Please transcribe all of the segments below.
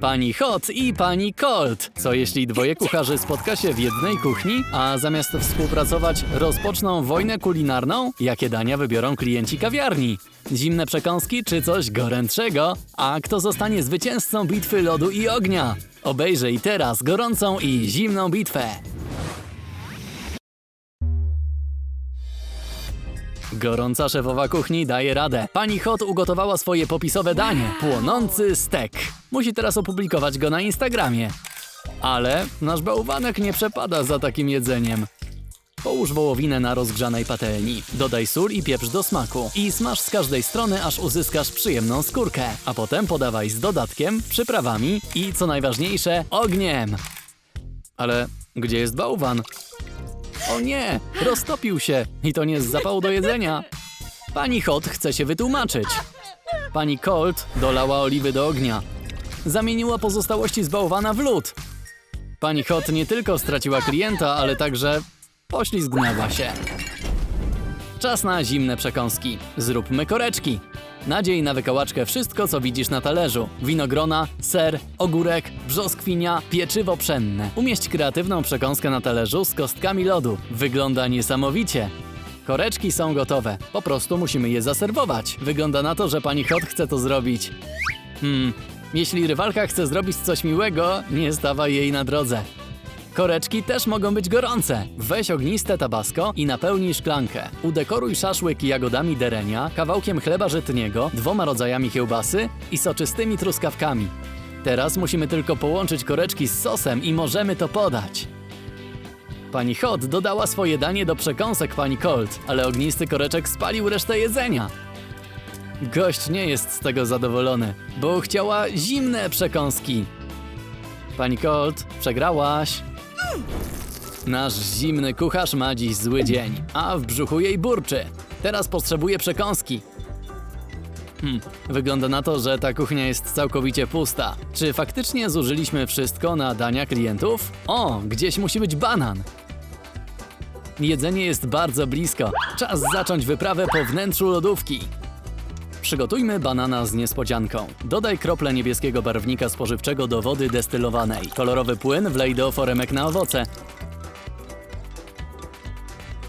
Pani Hot i pani Colt. Co jeśli dwoje kucharzy spotka się w jednej kuchni, a zamiast współpracować rozpoczną wojnę kulinarną? Jakie dania wybiorą klienci kawiarni? Zimne przekąski czy coś gorętszego? A kto zostanie zwycięzcą bitwy lodu i ognia? Obejrzyj teraz gorącą i zimną bitwę. Gorąca szefowa kuchni daje radę. Pani Hot ugotowała swoje popisowe danie płonący stek. Musi teraz opublikować go na Instagramie. Ale nasz bałwanek nie przepada za takim jedzeniem. Połóż wołowinę na rozgrzanej patelni. Dodaj sól i pieprz do smaku. I smaż z każdej strony, aż uzyskasz przyjemną skórkę. A potem podawaj z dodatkiem, przyprawami i, co najważniejsze, ogniem. Ale gdzie jest bałwan? O nie, roztopił się i to nie z zapału do jedzenia. Pani Hot chce się wytłumaczyć. Pani Colt dolała oliwy do ognia. Zamieniła pozostałości z bałwana w lód. Pani Hot nie tylko straciła klienta, ale także poślizgnęła się. Czas na zimne przekąski. Zróbmy koreczki. Nadziej na wykałaczkę wszystko, co widzisz na talerzu. Winogrona, ser, ogórek, brzoskwinia, pieczywo pszenne. Umieść kreatywną przekąskę na talerzu z kostkami lodu. Wygląda niesamowicie. Koreczki są gotowe. Po prostu musimy je zaserwować. Wygląda na to, że pani Hot chce to zrobić. Hmm, jeśli rywalka chce zrobić coś miłego, nie stawaj jej na drodze. Koreczki też mogą być gorące. Weź ogniste tabasco i napełnij szklankę. Udekoruj szaszłyk jagodami derenia, kawałkiem chleba żytniego, dwoma rodzajami kiełbasy i soczystymi truskawkami. Teraz musimy tylko połączyć koreczki z sosem i możemy to podać. Pani Hot dodała swoje danie do przekąsek pani Colt, ale ognisty koreczek spalił resztę jedzenia. Gość nie jest z tego zadowolony, bo chciała zimne przekąski. Pani Colt, przegrałaś. Nasz zimny kucharz ma dziś zły dzień, a w brzuchu jej burczy. Teraz potrzebuje przekąski. Hmm, wygląda na to, że ta kuchnia jest całkowicie pusta. Czy faktycznie zużyliśmy wszystko na dania klientów? O, gdzieś musi być banan. Jedzenie jest bardzo blisko. Czas zacząć wyprawę po wnętrzu lodówki. Przygotujmy banana z niespodzianką. Dodaj krople niebieskiego barwnika spożywczego do wody destylowanej. Kolorowy płyn wlej do foremek na owoce.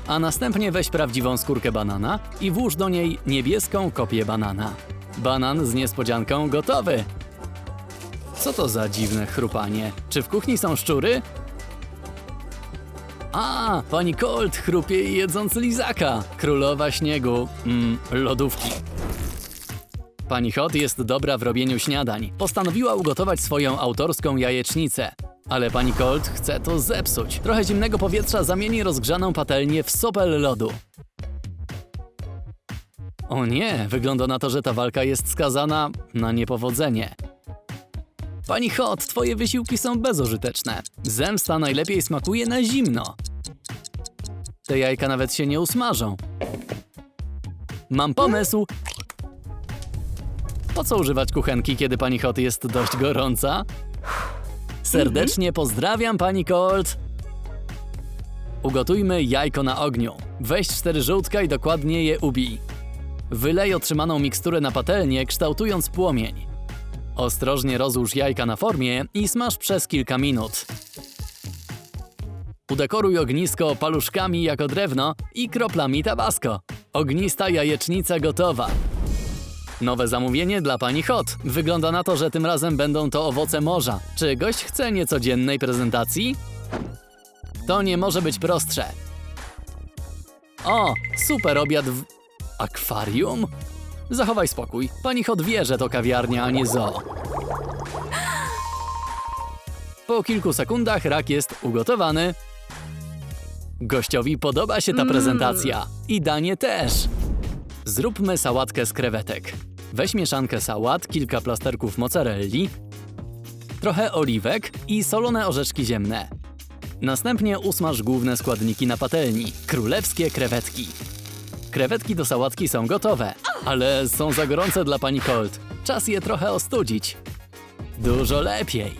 A następnie weź prawdziwą skórkę banana i włóż do niej niebieską kopię banana. Banan z niespodzianką gotowy. Co to za dziwne chrupanie? Czy w kuchni są szczury? A, pani Colt chrupie jedząc lizaka. Królowa śniegu, mm, lodówki. Pani Hot jest dobra w robieniu śniadań. Postanowiła ugotować swoją autorską jajecznicę. Ale pani Colt chce to zepsuć. Trochę zimnego powietrza zamieni rozgrzaną patelnię w sopel lodu. O nie, wygląda na to, że ta walka jest skazana na niepowodzenie. Pani Hot, twoje wysiłki są bezużyteczne. Zemsta najlepiej smakuje na zimno. Te jajka nawet się nie usmażą. Mam pomysł. Po co używać kuchenki, kiedy pani Hot jest dość gorąca? Serdecznie pozdrawiam pani Colt. Ugotujmy jajko na ogniu. Weź cztery żółtka i dokładnie je ubij. Wylej otrzymaną miksturę na patelnię, kształtując płomień. Ostrożnie rozłóż jajka na formie i smaż przez kilka minut. Udekoruj ognisko paluszkami jako drewno i kroplami tabasco. Ognista jajecznica gotowa. Nowe zamówienie dla pani Hot. Wygląda na to, że tym razem będą to owoce morza. Czy gość chce niecodziennej prezentacji? To nie może być prostsze. O, super obiad w akwarium? Zachowaj spokój. Pani Hot wie, że to kawiarnia, a nie zoo. Po kilku sekundach rak jest ugotowany. Gościowi podoba się ta prezentacja. I danie też. Zróbmy sałatkę z krewetek. Weź mieszankę sałat, kilka plasterków mozzarelli, trochę oliwek i solone orzeszki ziemne. Następnie usmaż główne składniki na patelni królewskie krewetki. Krewetki do sałatki są gotowe, ale są za gorące dla pani Colt. Czas je trochę ostudzić. Dużo lepiej.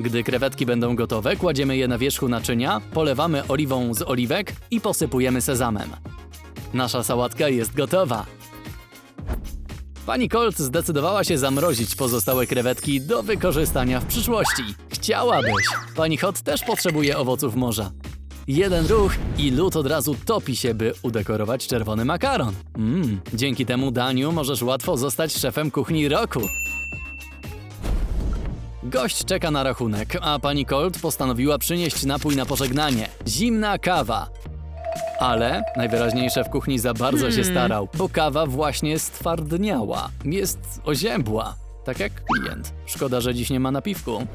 Gdy krewetki będą gotowe, kładziemy je na wierzchu naczynia, polewamy oliwą z oliwek i posypujemy sezamem. Nasza sałatka jest gotowa. Pani Colt zdecydowała się zamrozić pozostałe krewetki do wykorzystania w przyszłości. Chciałabyś. Pani Hot też potrzebuje owoców morza. Jeden ruch i lód od razu topi się, by udekorować czerwony makaron. Mmm, dzięki temu daniu możesz łatwo zostać szefem kuchni roku. Gość czeka na rachunek, a pani Colt postanowiła przynieść napój na pożegnanie. Zimna kawa. Ale najwyraźniej szef kuchni za bardzo się starał, bo kawa właśnie stwardniała. Jest oziębła. Tak jak klient. Szkoda, że dziś nie ma napiwku.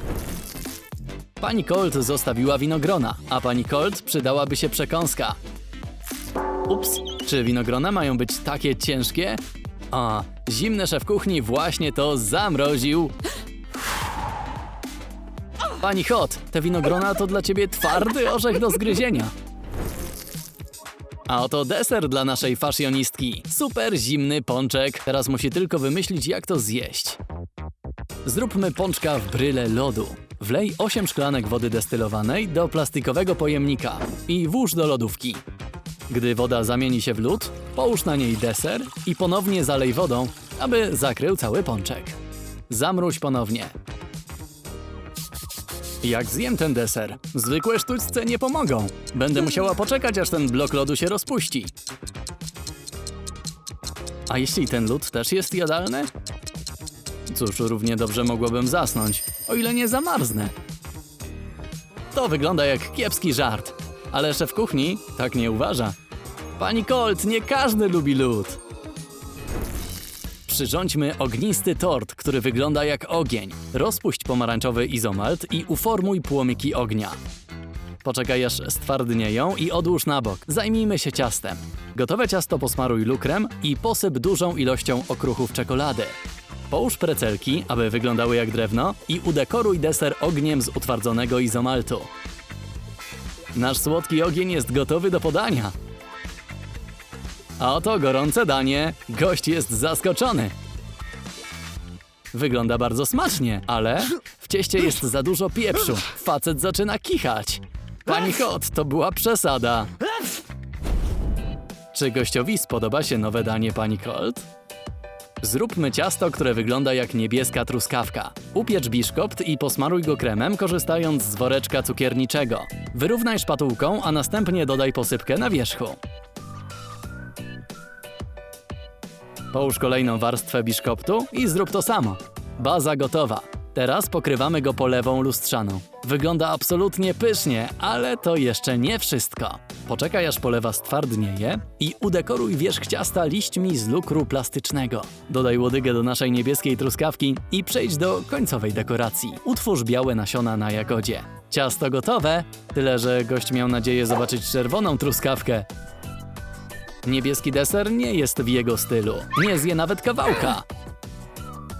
Pani Colt zostawiła winogrona, a pani Colt przydałaby się przekąska. Ups, czy winogrona mają być takie ciężkie? A, zimny szef kuchni właśnie to zamroził. Pani Hot, te winogrona to dla ciebie twardy orzech do zgryzienia. A oto deser dla naszej faszjonistki. Super zimny pączek. Teraz musi tylko wymyślić, jak to zjeść. Zróbmy pączka w bryle lodu. Wlej 8 szklanek wody destylowanej do plastikowego pojemnika i włóż do lodówki. Gdy woda zamieni się w lód, połóż na niej deser i ponownie zalej wodą, aby zakrył cały pączek. Zamróź ponownie. Jak zjem ten deser? Zwykłe sztućce nie pomogą. Będę musiała poczekać, aż ten blok lodu się rozpuści. A jeśli ten lód też jest jadalny? Cóż, równie dobrze mogłabym zasnąć, o ile nie zamarznę. To wygląda jak kiepski żart, ale szef kuchni tak nie uważa. Pani Colt, nie każdy lubi lód. Przyrządźmy ognisty tort, który wygląda jak ogień. Rozpuść pomarańczowy izomalt i uformuj płomyki ognia. Poczekaj aż stwardnieją i odłóż na bok. Zajmijmy się ciastem. Gotowe ciasto posmaruj lukrem i posyp dużą ilością okruchów czekolady. Połóż precelki, aby wyglądały jak drewno i udekoruj deser ogniem z utwardzonego izomaltu. Nasz słodki ogień jest gotowy do podania. A oto gorące danie. Gość jest zaskoczony. Wygląda bardzo smacznie, ale w cieście jest za dużo pieprzu. Facet zaczyna kichać. Pani Hot, to była przesada. Czy gościowi spodoba się nowe danie pani Colt? Zróbmy ciasto, które wygląda jak niebieska truskawka. Upiecz biszkopt i posmaruj go kremem, korzystając z woreczka cukierniczego. Wyrównaj szpatułką, a następnie dodaj posypkę na wierzchu. Połóż kolejną warstwę biszkoptu i zrób to samo. Baza gotowa. Teraz pokrywamy go polewą lustrzaną. Wygląda absolutnie pysznie, ale to jeszcze nie wszystko. Poczekaj aż polewa stwardnieje i udekoruj wierzch ciasta liśćmi z lukru plastycznego. Dodaj łodygę do naszej niebieskiej truskawki i przejdź do końcowej dekoracji. Utwórz białe nasiona na jagodzie. Ciasto gotowe, tyle że gość miał nadzieję zobaczyć czerwoną truskawkę. Niebieski deser nie jest w jego stylu. Nie zje nawet kawałka.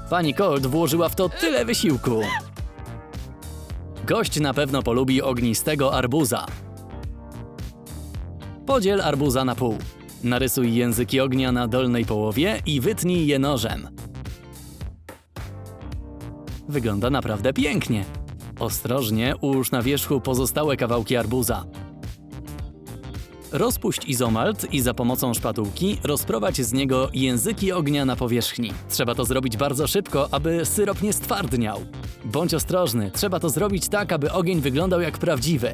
Pani Colt włożyła w to tyle wysiłku. Gość na pewno polubi ognistego arbuza. Podziel arbuza na pół. Narysuj języki ognia na dolnej połowie i wytnij je nożem. Wygląda naprawdę pięknie. Ostrożnie ułóż na wierzchu pozostałe kawałki arbuza. Rozpuść izomalt i za pomocą szpatułki rozprowadź z niego języki ognia na powierzchni. Trzeba to zrobić bardzo szybko, aby syrop nie stwardniał. Bądź ostrożny, trzeba to zrobić tak, aby ogień wyglądał jak prawdziwy.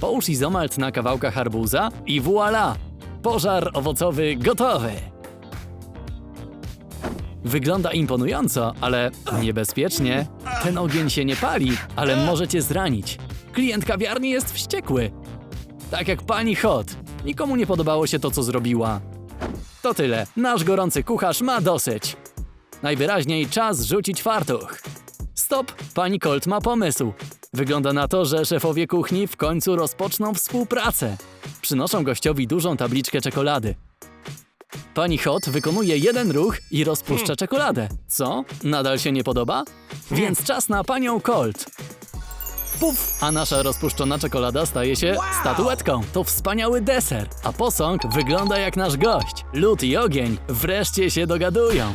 Połóż izomalt na kawałkach arbuza i voilà! Pożar owocowy gotowy! Wygląda imponująco, ale niebezpiecznie. Ten ogień się nie pali, ale może cię zranić. Klient kawiarni jest wściekły. Tak jak pani Hot. Nikomu nie podobało się to, co zrobiła. To tyle. Nasz gorący kucharz ma dosyć. Najwyraźniej czas rzucić fartuch. Stop! Pani Colt ma pomysł. Wygląda na to, że szefowie kuchni w końcu rozpoczną współpracę. Przynoszą gościowi dużą tabliczkę czekolady. Pani Hot wykonuje jeden ruch i rozpuszcza czekoladę. Co? Nadal się nie podoba? Więc czas na panią Colt. Puf! A nasza rozpuszczona czekolada staje się statuetką. To wspaniały deser. A posąg wygląda jak nasz gość. Lód i ogień wreszcie się dogadują.